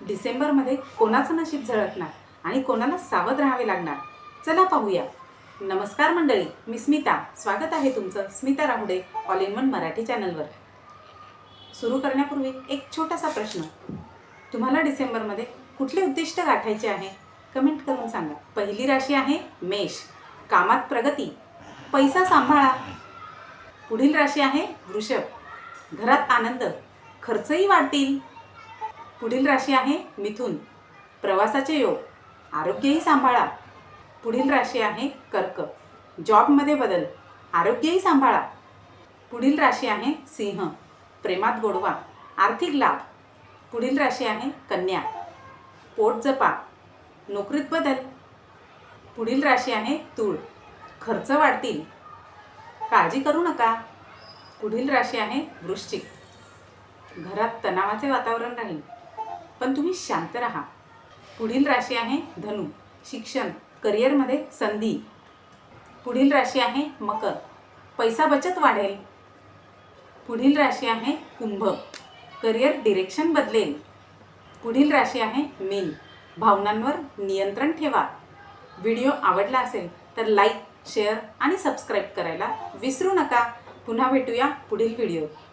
डिसेंबरमध्ये कोणाचं नशीब झळकणार आणि कोणाला सावध राहावे लागणार? चला पाहूया. नमस्कार मंडळी मी स्मिता. स्वागत आहे तुमचं Smita Rahude all in one Marathi चॅनलवर. सुरू करण्यापूर्वी एक छोटासा प्रश्न. तुम्हाला डिसेंबरमध्ये कुठले उद्दिष्ट गाठायचे आहे? कमेंट करून सांगा. पहिली राशी आहे मेष. कामात प्रगती. पैसा सांभाळा. पुढील राशी आहे वृषभ. घरात आनंद. खर्चही वाढतील. पुढील राशी आहे मिथुन. प्रवासाचे योग. आरोग्यही सांभाळा. पुढील राशी आहे कर्क. जॉबमध्ये बदल. आरोग्यही सांभाळा. पुढील राशी आहे सिंह. प्रेमात गोडवा. आर्थिक लाभ. पुढील राशी आहे कन्या. पोट जपा. नोकरीत बदल. पुढील राशी आहे तूळ. खर्च वाढतील. काळजी करू नका. पुढील राशी आहे वृश्चिक. घरात तणावाचे वातावरण राहील. पण तुम्ही शांत राहा. पुढील राशी आहे धनु. शिक्षण करिअरमध्ये संधी. पुढील राशी आहे मकर. पैसा बचत वाढेल. पुढील राशी आहे कुंभ. करिअर डिरेक्शन बदलेल. पुढील राशी आहे मीन. भावनांवर नियंत्रण ठेवा. व्हिडिओ आवडला असेल तर लाईक शेअर आणि सबस्क्राईब करायला विसरू नका. पुन्हा भेटूया पुढील व्हिडिओ